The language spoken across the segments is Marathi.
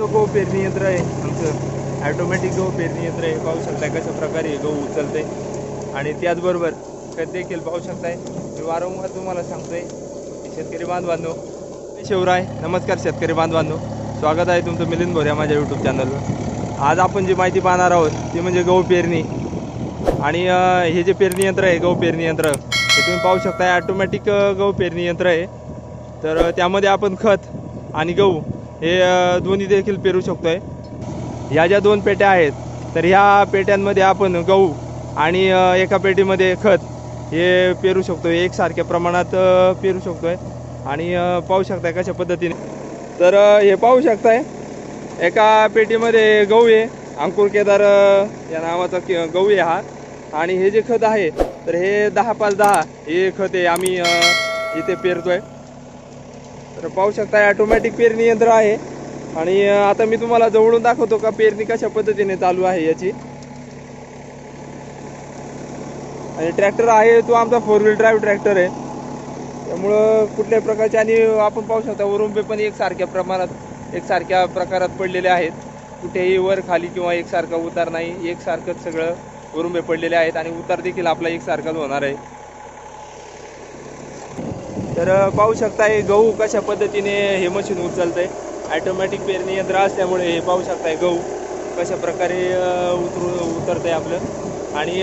जो गहू पेरणी यंत्र आहे. आमचं ॲटोमॅटिक गहू पेरणी यंत्र आहे. पाहू शकताय कशा प्रकारे गहू उचलते आणि त्याचबरोबर देखील पाहू शकताय. मी वारंवार तुम्हाला सांगतोय शेतकरी बांधवांनो. मी शिवराय. नमस्कार शेतकरी बांधवांनो. स्वागत आहे तुमचं मिलिंद भोऱ्या माझ्या यूट्यूब चॅनलवर आज आपण जी माहिती पाहणार आहोत ती म्हणजे गहू पेरणी. आणि हे जे पेरणी यंत्र आहे गहू पेरणी यंत्र हे तुम्ही पाहू शकता ॲटोमॅटिक गहू पेरणी यंत्र आहे. तर त्यामध्ये आपण खत आणि गहू हे दोन्ही देखील पेरू शकतोय. ह्या ज्या दोन पेट्या आहेत तर ह्या पेट्यांमध्ये आपण गहू आणि एका पेटीमध्ये खत हे पेरू शकतोय. एकसारख्या प्रमाणात पेरू पेरू शकतोय. आणि पाहू शकताय कशा पद्धतीने. तर हे पाहू शकताय एका पेटीमध्ये गहू आहे अंकुर केदार या नावाचा कि- गहू आहे हा. आणि हे जे खत आहे तर हे दहा पाच दहा हे खत आहे आम्ही इथे पेरतोय. तर पाहू शकता ऑटोमॅटिक पेरणी यंत्र आहे. आणि आता मी तुम्हाला जवळून दाखवतो का पेरणी कशा पद्धतीने चालू आहे याची. आणि ट्रॅक्टर आहे तो आमचा फोर व्हील ड्राईव्ह ट्रॅक्टर आहे. त्यामुळं कुठल्याही प्रकारचे आणि आपण पाहू शकता वरुंबे पण एकसारख्या प्रमाणात एकसारख्या प्रकारात पडलेले आहेत. कुठेही वर खाली किंवा एकसारखा उतार नाही एकसारखंच सगळं वरुंबे पडलेले आहेत. आणि उतार देखील आपला एकसारखाच होणार आहे. तर पाहू शकता हे गहू कशा पद्धतीने हे मशीन उचलतंय. ॲटोमॅटिक पेरणी यंत्र असल्यामुळे हे पाहू शकताय गहू कशा प्रकारे उतरू उतरू उतरतंय आपलं. आणि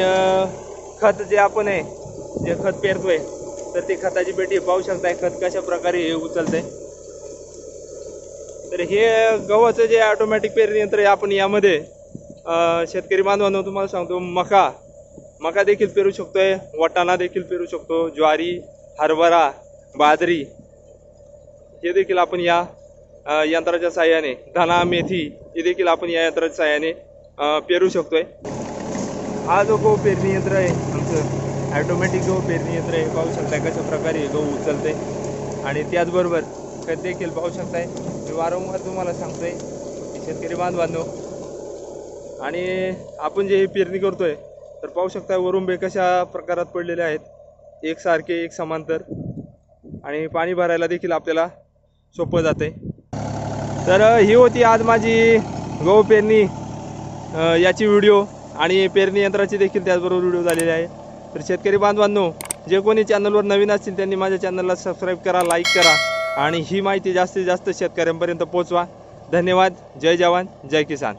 खत जे आपण आहे जे खत पेरतोय तर ते खताची पेटी पाहू शकताय खत कशा प्रकारे हे उचलतंय. तर हे गव्हाचं जे ऑटोमॅटिक पेरणी यंत्र आहे आपण यामध्ये शेतकरी बांधवांना तुम्हाला सांगतो मका. मका देखील पेरू शकतोय वाटाणा देखील पेरू शकतो ज्वारी हरभरा बाजरी हे देखील आपण या यंत्राच्या साह्याने धना मेथी हे देखील आपण या यंत्राच्या साह्याने पेरू शकतोय. हा जो गहू पेरणी यंत्र आहे आमचं ॲटोमॅटिक गहू पेरणी यंत्र आहे पाहू शकताय कशा प्रकारे हे गहू उचलते आणि त्याचबरोबर खत देखील पाहू शकताय. मी वारंवार तुम्हाला सांगतोय शेतकरी बांधवांनो आणि आपण जे हे पेरणी करतोय तर पाहू शकताय वरुंबे कशा प्रकारात पडलेले आहेत. एकसारखे एक समांतर आणि पाणी भरायला देखील आपल्याला सोपं जाते तर ही होती आज माझी गहू पेरणी याची व्हिडिओ आणि पेरणी यंत्राची देखील त्याचबरोबर व्हिडिओ झालेली आहे. तर शेतकरी बांधवांनो जे कोणी चॅनलवर नवीन असतील त्यांनी माझ्या चॅनलला सबस्क्राईब करा लाईक करा आणि ही माहिती जास्तीत जास्त शेतकऱ्यांपर्यंत पोहोचवा. धन्यवाद. जय जवान. जय किसान.